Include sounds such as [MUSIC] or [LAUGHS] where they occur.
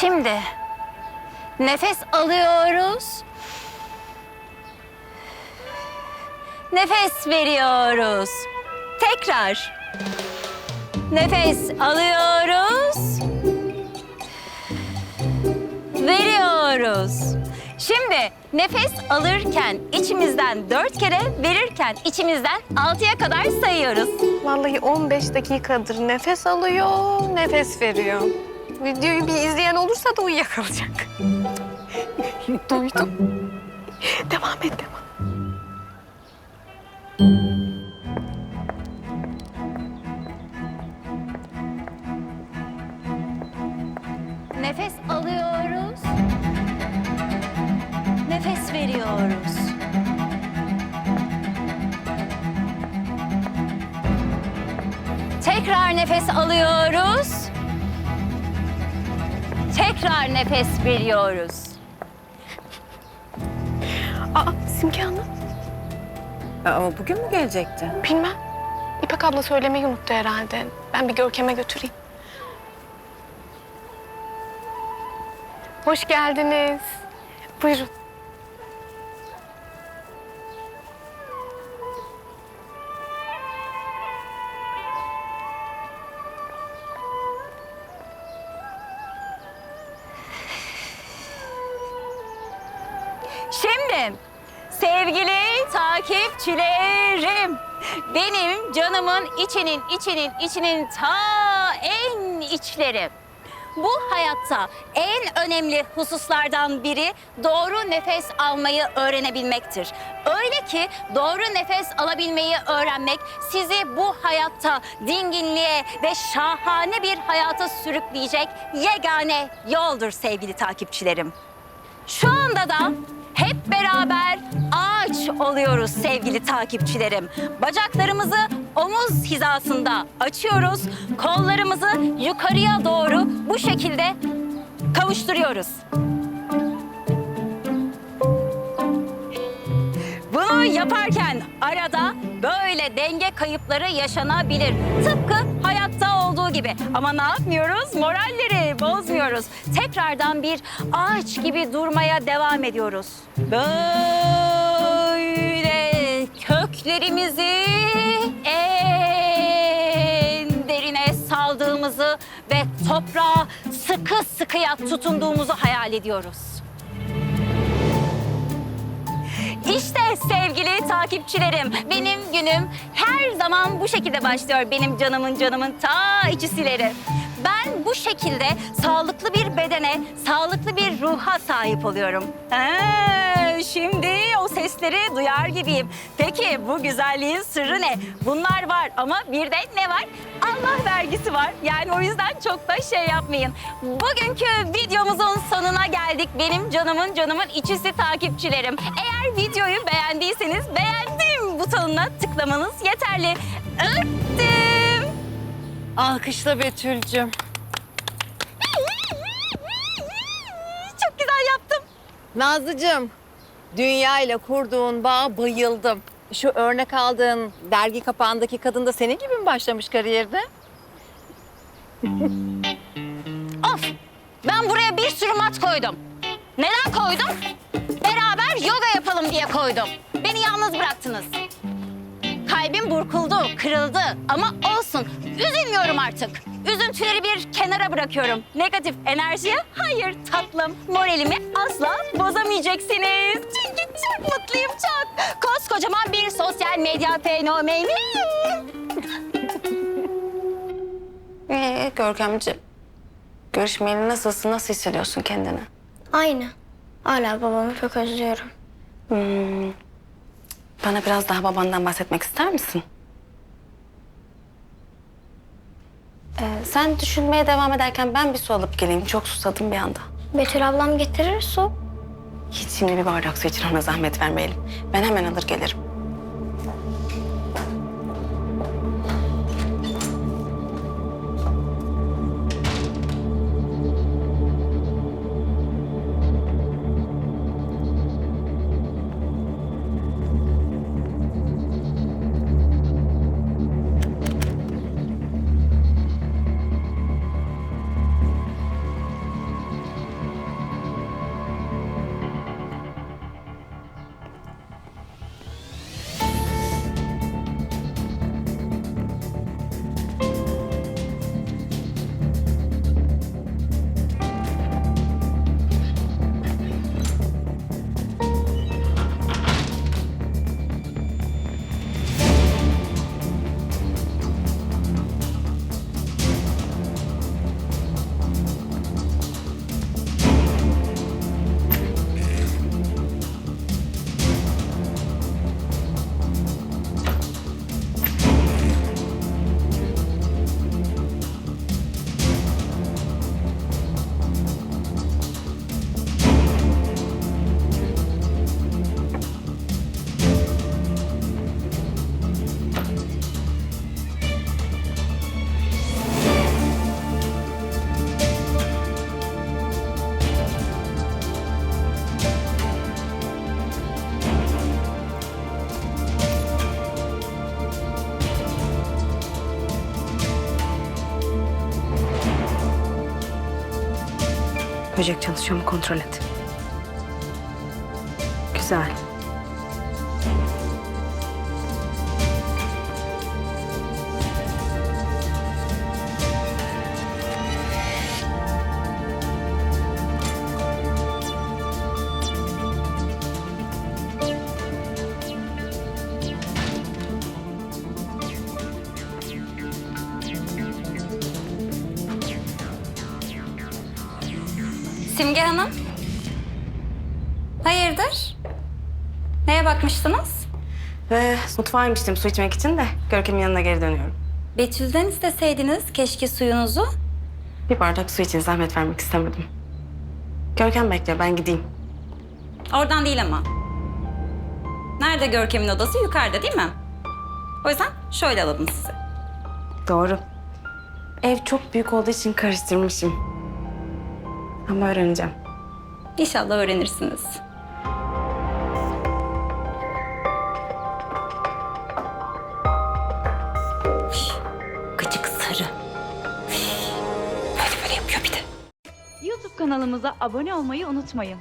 Şimdi nefes alıyoruz. Nefes veriyoruz. Tekrar. Nefes alıyoruz. Veriyoruz. Şimdi nefes alırken içimizden dört kere, verirken içimizden altıya kadar sayıyoruz. Vallahi 15 dakikadır nefes alıyor, nefes veriyor. Videoyu bir izleyen olursa da uyuyakalacak. Duydum. devam et, devam. Nefes alıyoruz. Nefes veriyoruz. Tekrar nefes alıyoruz. Tekrar nefes veriyoruz. Aa, Simge Hanım. Ama bugün mü gelecekti? Bilmem. İpek abla söylemeyi unuttu herhalde. Ben bir Görkem'e götüreyim. Hoş geldiniz. Buyurun. Sevgili takipçilerim, benim canımın içinin içinin içinin ta en içleri. Bu hayatta en önemli hususlardan biri doğru nefes almayı öğrenebilmektir. Öyle ki doğru nefes alabilmeyi öğrenmek sizi bu hayatta dinginliğe ve şahane bir hayata sürükleyecek yegane yoldur sevgili takipçilerim. Şu anda da hep beraber oluyoruz sevgili takipçilerim. Bacaklarımızı omuz hizasında açıyoruz. Kollarımızı yukarıya doğru bu şekilde kavuşturuyoruz. Bunu yaparken arada böyle denge kayıpları yaşanabilir. Tıpkı hayatta olduğu gibi. Ama ne yapmıyoruz? Moralleri bozmuyoruz. Tekrardan bir ağaç gibi durmaya devam ediyoruz. Böyle toprağa sıkı sıkıya tutunduğumuzu hayal ediyoruz. İşte sevgili takipçilerim, benim günüm her zaman bu şekilde başlıyor. Benim canımın canımın ta içisileri. Ben bu şekilde sağlıklı bir bedene, sağlıklı bir ruha sahip oluyorum. Ha, şimdi sesleri duyar gibiyim. Peki bu güzelliğin sırrı ne? Bunlar var ama bir de ne var? Allah vergisi var. Yani o yüzden çok da şey yapmayın. Bugünkü videomuzun sonuna geldik. Benim canımın canımın içisi takipçilerim. Eğer videoyu beğendiyseniz beğendim butonuna tıklamanız yeterli. Öptüm. Alkışla Betül'cüm. Çok güzel yaptım. Nazlıcığım, dünya ile kurduğun bağa bayıldım. Şu örnek aldığın dergi kapağındaki kadın da senin gibi mi başlamış kariyerde? Of! Ben buraya bir sürü mat koydum. Neden koydum? Beraber yoga yapalım diye koydum. Beni yalnız bıraktınız. Kalbim burkuldu, kırıldı ama olsun. Üzülmüyorum artık. Üzüntüleri bir kenara bırakıyorum. Negatif enerjiye hayır tatlım. Moralimi asla bozamayacaksınız. Çünkü çok mutluyum çok. Koskocaman bir sosyal medya fenomeni. [LAUGHS] Ee, Görkemciğim, görüşmeyeli nasılsın, nasıl hissediyorsun kendini? Aynı. Hala babamı çok özlüyorum. Hmm, Bana biraz daha babandan bahsetmek ister misin? Ee, sen düşünmeye devam ederken ben bir su alıp geleyim. Çok susadım bir anda. Betül ablam getirir su. Hiç şimdi bir bardak su için ona zahmet vermeyelim. Ben hemen alır gelirim. Böcek çalışıyor mu kontrol et. Güzel. Simge Hanım. Hayırdır? Neye bakmıştınız? Ve mutfağa inmiştim su içmek için de Görkem'in yanına geri dönüyorum. Betül'den isteseydiniz keşke suyunuzu. Bir bardak su için zahmet vermek istemedim. Görkem bekliyor ben gideyim. Oradan değil ama. Nerede Görkem'in odası? Yukarıda değil mi? O yüzden şöyle alalım sizi. Doğru. Ev çok büyük olduğu için karıştırmışım. Ama öğreneceğim. İnşallah öğrenirsiniz. Üf, Gıcık sarı. Üf, Böyle böyle yapıyor bir de. YouTube kanalımıza abone olmayı unutmayın.